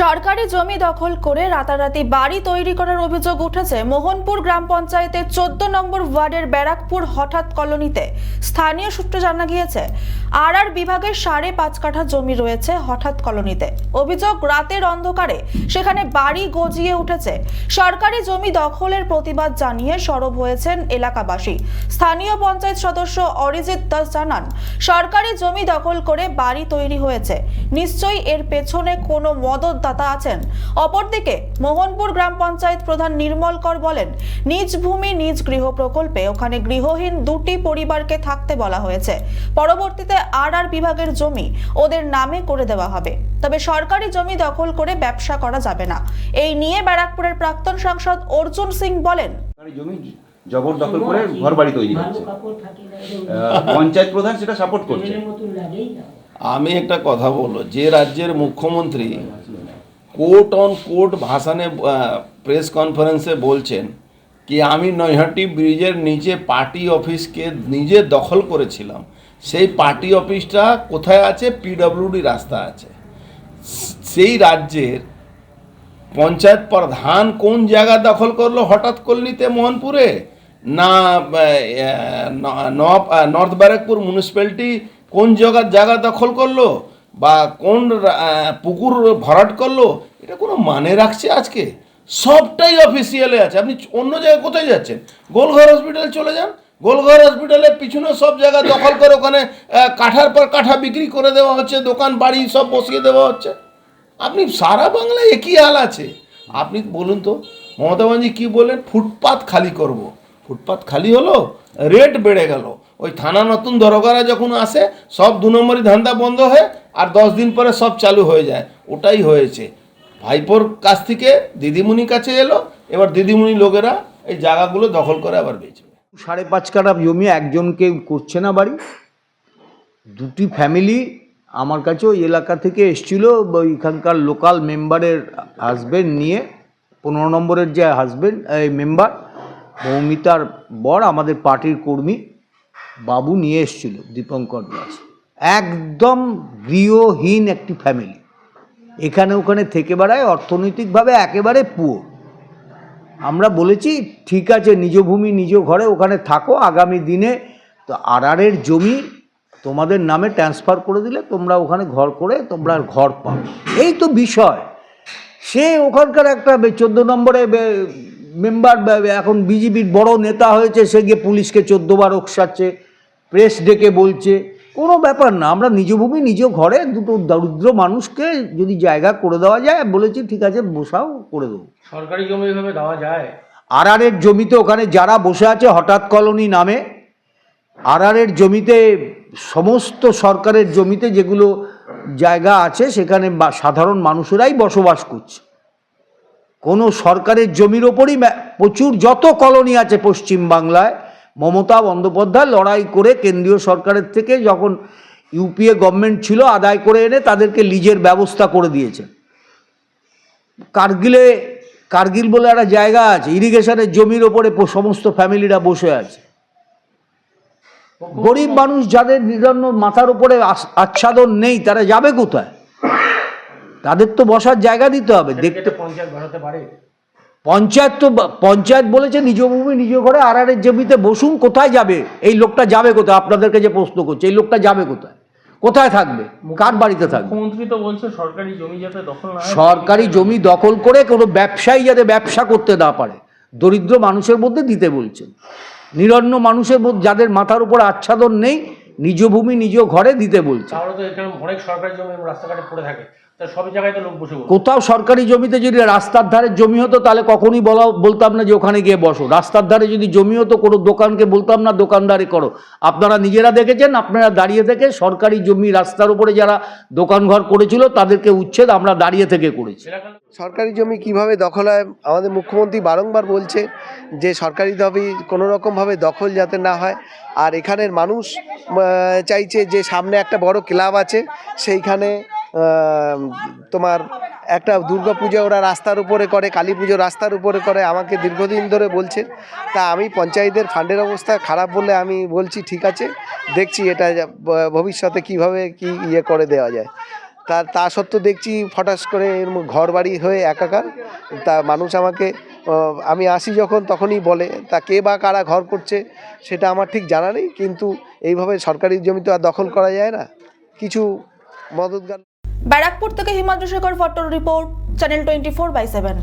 সরকারি জমি দখল করে রাতারাতি বাড়ি তৈরি করার অভিযোগ উঠেছে মোহনপুর গ্রাম পঞ্চায়েতের চোদ্দ নম্বর ওয়ার্ডের ব্যারাকপুর হঠাৎ কলোনিতে। স্থানীয় সূত্রে জানা গিয়েছে আর আর বিভাগের সাড়ে পাঁচ কাঠা জমি রয়েছে হঠাৎ কলোনিতে। অভিযোগ, রাতের অন্ধকারে সেখানে বাড়ি গজিয়ে উঠেছে। সরকারি জমি দখলের প্রতিবাদ জানিয়ে সরব হয়েছেন এলাকাবাসী। স্থানীয় পঞ্চায়েত সদস্য অরিজিৎ দাস জানান, সরকারি জমি দখল করে বাড়ি তৈরি হয়েছে। নিশ্চয়ই এর পেছনে কোনো মদতদাতা আছেন। অপরদিকে মোহনপুর গ্রাম পঞ্চায়েত প্রধান নির্মল কর বলেন নিজ ভূমি নিজ গৃহ প্রকল্পে ওখানে গৃহহীন দুটি পরিবারকে থাকতে বলা হয়েছে। পরবর্তীতে আর আর বিভাগের জমি ওদের নামে করে দেওয়া হবে। তবে সরকারি জমি দখল করে ব্যবসা করা যাবে না। এই নিয়ে ব্যারাকপুরের প্রাক্তন সাংসদ অর্জুন সিং বলেন সরকারি জমি জবরদখল করে ঘর বাড়ি তৈরি হচ্ছে। পঞ্চায়েত প্রধান সেটা সাপোর্ট করছে। আমি একটা কথা বলব যে রাজ্যের মুখ্যমন্ত্রী কোর্ট অন কোর্ট ভাষণে প্রেস কনফারেন্সে বলছেন কি, আমি নৈহাটি ব্রিজের নিচে পার্টি অফিসকে নিজে দখল করেছিলাম। সেই পার্টি অফিসটা কোথায় আছে? পিডব্লিউডি রাস্তা আছে। সেই রাজ্যের পঞ্চায়েত প্রধান কোন জায়গা দখল করল হঠাৎ কলনিতে মোহনপুরে? না নর্থ ব্যারাকপুর মিউনিসিপ্যালিটি কোন জায়গা জায়গা দখল করল? বা কোন পুকুর ভরাট করল, এটা কোনো মানে রাখছে আজকে? সবটাই অফিসিয়ালে আছে। আপনি অন্য জায়গায় কোথায় যাচ্ছেন? গোলঘর হসপিটালে চলে যান। গোলঘর হসপিটালের পিছনে সব জায়গা দখল করে ওখানে কাঠার পর কাঠা বিক্রি করে দেওয়া হচ্ছে, দোকান, বাড়ি সব বসিয়ে দেওয়া হচ্ছে। আপনি সারা বাংলায় একই হাল আছে? আপনি বলুন তো, মমতা ব্যানার্জি কী বলেন ফুটপাত খালি করব। ফুটপাত খালি হলো রেট বেড়ে গেল। ওই থানা নতুন দরগারা যখন আসে, সব দু নম্বরই ধান্দা বন্ধ হয় আর দশ দিন পরে সব চালু হয়ে যায়। ওটাই হয়েছে। ভাইপোর কাছ থেকে দিদিমণির কাছে এলো, এবার দিদিমণি লোকেরা এই জায়গাগুলো দখল করে আবার বেচবে। সাড়ে পাঁচ কাটা জমি একজনকে করছে না বাড়ি। দুটি ফ্যামিলি আমার কাছে ওই এলাকা থেকে এসছিল ওইখানকার লোকাল মেম্বারের হাজবেন্ড নিয়ে, পনেরো নম্বরের যে হাজবেন্ড, এই মেম্বার, মৌমিতার বর, আমাদের পার্টির কর্মী। বাবু নিয়ে এসছিল দীপঙ্কর দাস। একদম গৃহহীন একটি ফ্যামিলি এখানে ওখানে থেকে বেড়ায় অর্থনৈতিকভাবে একেবারে পুয়ো আমরা বলেছি, ঠিক আছে, নিজ ভূমি, নিজ ঘরে ওখানে থাকো, আগামী দিনে তো আড়ারের জমি তোমাদের নামে ট্রান্সফার করে দিলে তোমরা ওখানে ঘর করে তোমরা ঘর পাও। এই তো বিষয়। সে ওখানকার একটা চোদ্দ নম্বরে মেম্বার এখন বিজেপির বড় নেতা হয়েছে, সে গিয়ে পুলিশকে চোদ্দবার ওকসাচ্ছে। প্রেস ডেকে বলছে কোনো ব্যাপার না আমরা নিজ ভূমি নিজ ঘরে দুটো দরিদ্র মানুষকে যদি জায়গা করে দেওয়া যায় বলেছি ঠিক আছে বসাও করে দেবো। সরকারি জমি এভাবে দেওয়া যায়? আরআরের জমিতে ওখানে যারা বসে আছে হঠাৎ কলোনি নামে আরআরের জমিতে সমস্ত সরকারের জমিতে যেগুলো জায়গা আছে সেখানে বা- সাধারণ মানুষেরাই বসবাস করছে। কোনো সরকারের জমির ওপরই প্রচুর যত কলোনি আছে পশ্চিম বাংলায় মমতা বন্দ্যোপাধ্যায় লড়াই করে কেন্দ্রীয় সরকারের থেকে যখন ইউপিএ গভর্নমেন্ট ছিল আদায় করে এনে তাদেরকে লিজের ব্যবস্থা করে দিয়েছে। কার্গিলে কার্গিল বলে একটা জায়গা আছে ইরিগেশনের জমির ওপরে সমস্ত ফ্যামিলিরা বসে আছে। গরিব মানুষ যাদের নিরন্ন মাথার উপরে আচ্ছাদন নেই তারা যাবে কোথায়? তাদের তো বসার জায়গা দিতে হবে। দেখতে দেখতে পঞ্চায়েত বাড়াতে পারে। পঞ্চায়েত তো পঞ্চায়েত বলেছে নিজ ভূমি নিজ ঘরে আড়ারের জমিতে বসুন কোথায় যাবে? এই লোকটা যাবে কোথায়? আপনাদেরকে যে প্রশ্ন করছে এই লোকটা যাবে কোথায়? কোথায় থাকবে? কার বাড়িতে থাকবে? মুখ্যমন্ত্রী তো বলছে সরকারি জমি যাতে দখল না সরকারি জমি দখল করে কোনো ব্যবসায়ী যাতে ব্যবসা করতে না পারে। দরিদ্র মানুষের মধ্যে দিতে বলছেন নিরন্ন মানুষের মধ্যে যাদের মাথার উপর আচ্ছাদন নেই নিজ ভূমি নিজ ঘরে দিতে বলছে। তাহলে তো এখানে অনেক সরকারি জমি রাস্তাঘাটে পড়ে থাকে। তা সব জায়গায় তো লোক বসে বসে। কোথাও সরকারি জমিতে যদি রাস্তার ধারে জমি হতো তাহলে কখনই বলা বলতাম না যে ওখানে গিয়ে বসো। রাস্তার ধারে যদি জমি হতো কোনো দোকানকে বলতাম না দোকানদারি করো। আপনারা নিজেরা দেখেছেন আপনারা দাঁড়িয়ে থেকে সরকারি জমি রাস্তার উপরে যারা দোকানঘর করেছিল তাদেরকে উচ্ছেদ আমরা দাঁড়িয়ে থেকে করেছি। সরকারি জমি কীভাবে দখল হয়? আমাদের মুখ্যমন্ত্রী বারংবার বলছে যে সরকারি জমি কোনো রকমভাবে দখল যাতে না হয়। আর এখানের মানুষ চাইছে যে সামনে একটা বড় ক্লাব আছে সেইখানে তোমার একটা দুর্গা পুজো ওরা রাস্তার উপরে করে, কালী পুজো রাস্তার উপরে করে, আমাকে দীর্ঘদিন ধরে বলছে। তা আমি পঞ্চায়েতের ফান্ডের অবস্থা খারাপ বলে আমি বলছি, ঠিক আছে, দেখছি এটা ভবিষ্যতে কীভাবে কি ইয়ে করে দেওয়া যায়। তা তা সত্ত্বেও দেখছি ফটাস করে ঘর বাড়ি হয়ে একাকার। তা মানুষ আমাকে আমি আসি যখন তখনই বলে, তা কে বা কারা ঘর করছে? সেটা আমার ঠিক জানা নেই, কিন্তু এইভাবে সরকারি জমি তো আর দখল করা যায় না। কিছু মদতগার ব্যারাকপুর থেকে হিমাদ্রি শেখর ফটোর report channel twenty four by seven